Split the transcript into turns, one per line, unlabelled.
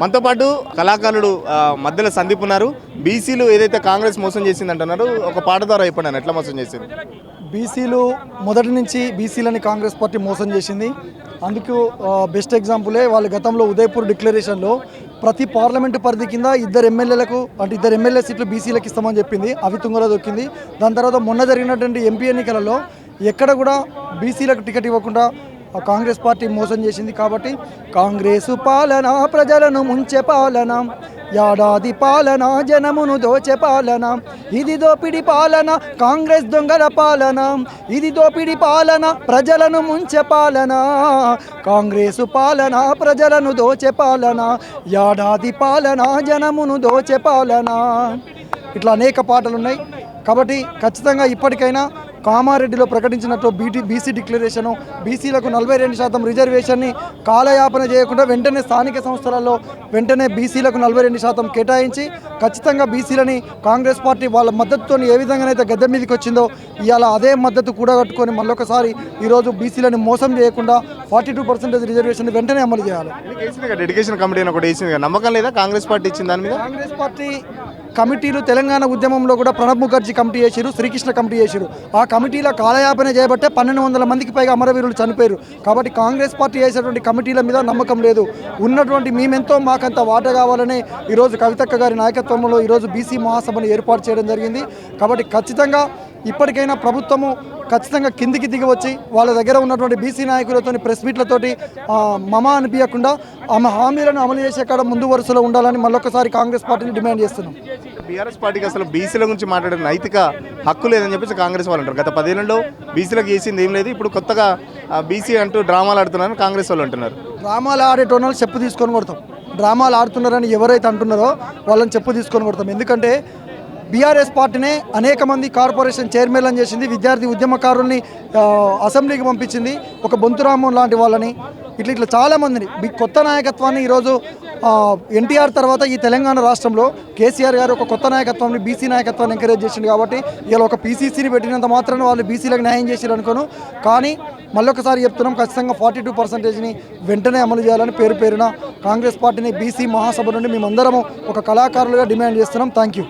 మనతో పాటు కళాకారుడు మధ్యలో సందీప్ ఉన్నారు. బీసీలు ఏదైతే కాంగ్రెస్ మోసం చేసింది అంటున్నారు ఒక పాట ద్వారా చెప్పండి ఎట్లా మోసం చేసింది?
బీసీలు మొదటి నుంచి బీసీలని కాంగ్రెస్ పార్టీ మోసం చేసింది. అందుకు బెస్ట్ ఎగ్జాంపులే వాళ్ళు గతంలో ఉదయపూర్ డిక్లరేషన్లో ప్రతి పార్లమెంటు పరిధి కింద ఇద్దరు ఎమ్మెల్యేలకు అంటే ఇద్దరు ఎమ్మెల్యే సీట్లు బీసీలకు ఇస్తామని చెప్పింది. అవి తుంగలో దొక్కింది. దాని తర్వాత మొన్న జరిగినటువంటి ఎంపీ ఎన్నికలలో ఎక్కడ కూడా బీసీలకు టికెట్ ఇవ్వకుండా ఆ కాంగ్రెస్ పార్టీ మోసం చేసింది కాబట్టి కాంగ్రెసు పాలన ప్రజలను ముంచే పాలన ఏడాది పాలన జనమును దోచే పాలన ఇది దోపిడి పాలన కాంగ్రెస్ దొంగల పాలన ఇది దోపిడి పాలన ప్రజలను ముంచే పాలన కాంగ్రెసు పాలన ప్రజలను దోచే పాలన ఏడాది పాలన జనమును దోచే పాలన. ఇట్లా అనేక పాటలు ఉన్నాయి కాబట్టి ఖచ్చితంగా ఇప్పటికైనా కామారెడ్డిలో ప్రకటించినట్టు బీటీ బీసీ డిక్లరేషను బీసీలకు నలభై రెండు శాతం రిజర్వేషన్ని కాలయాపన చేయకుండా వెంటనే స్థానిక సంస్థలలో వెంటనే బీసీలకు నలభై రెండు శాతం కేటాయించి ఖచ్చితంగా బీసీలని కాంగ్రెస్ పార్టీ వాళ్ళ మద్దతుతో ఏ విధంగానైతే గద్దె మీదకి వచ్చిందో ఇవాళ అదే మద్దతు కూడగట్టుకొని మళ్ళొకసారి ఈరోజు బీసీలని మోసం చేయకుండా ఫార్టీ టూ పర్సెంటేజ్ రిజర్వేషన్ వెంటనే అమలు చేయాలి.
డెడికేషన్ కమిటీ అని ఒకటి వేసింది నమ్మకం లేదా కాంగ్రెస్ పార్టీ ఇచ్చింది దాని మీద?
కాంగ్రెస్ పార్టీ కమిటీలు తెలంగాణ ఉద్యమంలో కూడా ప్రణబ్ ముఖర్జీ కమిటీ చేసిరు శ్రీకృష్ణ కమిటీ చేసిరు ఆ కమిటీల కాలయాపన చేయబట్టే పన్నెండు వందల మందికి పైగా అమరవీరులు చనిపోయారు. కాబట్టి కాంగ్రెస్ పార్టీ చేసేటువంటి కమిటీల మీద నమ్మకం లేదు. ఉన్నటువంటి మేమెంతో మాకంత వాట కావాలని ఈరోజు కవితక్క గారి నాయకత్వంలో ఈరోజు బీసీ మహాసభను ఏర్పాటు చేయడం జరిగింది. కాబట్టి ఖచ్చితంగా ఇప్పటికైనా ప్రభుత్వము ఖచ్చితంగా కిందికి దిగి వచ్చి వాళ్ళ దగ్గర ఉన్నటువంటి బీసీ నాయకులతో ప్రెస్ మీట్లతోటి మమ అనిపించకుండా ఆమె హామీలను అమలు చేసే కాడ ముందు వరుసలో ఉండాలని మళ్ళొకసారి కాంగ్రెస్ పార్టీని డిమాండ్ చేస్తున్నాం.
బీఆర్ఎస్ పార్టీకి అసలు బీసీల గురించి మాట్లాడే నైతిక హక్కు లేదని చెప్పేసి కాంగ్రెస్ వాళ్ళు అంటారు. గత పదేళ్ళలో బీసీలకు చేసింది ఏం లేదు ఇప్పుడు కొత్తగా బీసీ అంటూ డ్రామాలు ఆడుతున్నారని కాంగ్రెస్ వాళ్ళు అంటున్నారు.
డ్రామాలు ఆడేటోళ్ళు చెప్పు తీసుకొని కొడతాం. డ్రామాలు ఆడుతున్నారని ఎవరైతే అంటున్నారో వాళ్ళని చెప్పు తీసుకొని కొడతాం. ఎందుకంటే బీఆర్ఎస్ పార్టీనే అనేక మంది కార్పొరేషన్ చైర్మన్లను చేసింది విద్యార్థి ఉద్యమకారుల్ని అసెంబ్లీకి పంపించింది. ఒక బొంతురామం లాంటి వాళ్ళని. ఇట్లా ఇట్లా చాలామందిని కొత్త నాయకత్వాన్ని ఈరోజు ఎన్టీఆర్ తర్వాత ఈ తెలంగాణ రాష్ట్రంలో కేసీఆర్ గారు ఒక కొత్త నాయకత్వాన్ని బీసీ నాయకత్వాన్ని ఎంకరేజ్ చేసింది కాబట్టి ఇలా ఒక పీసీసీని పెట్టినంత మాత్రాన వాళ్ళు బీసీలకు న్యాయం చేశారు అనుకోను. కానీ మళ్ళొకసారి చెప్తున్నాం ఖచ్చితంగా ఫార్టీ టూ పర్సెంటేజ్ని వెంటనే అమలు చేయాలని పేరు పేరున కాంగ్రెస్ పార్టీని బీసీ మహాసభ నుండి మేమందరము ఒక కళాకారులుగా డిమాండ్ చేస్తున్నాం. Thank you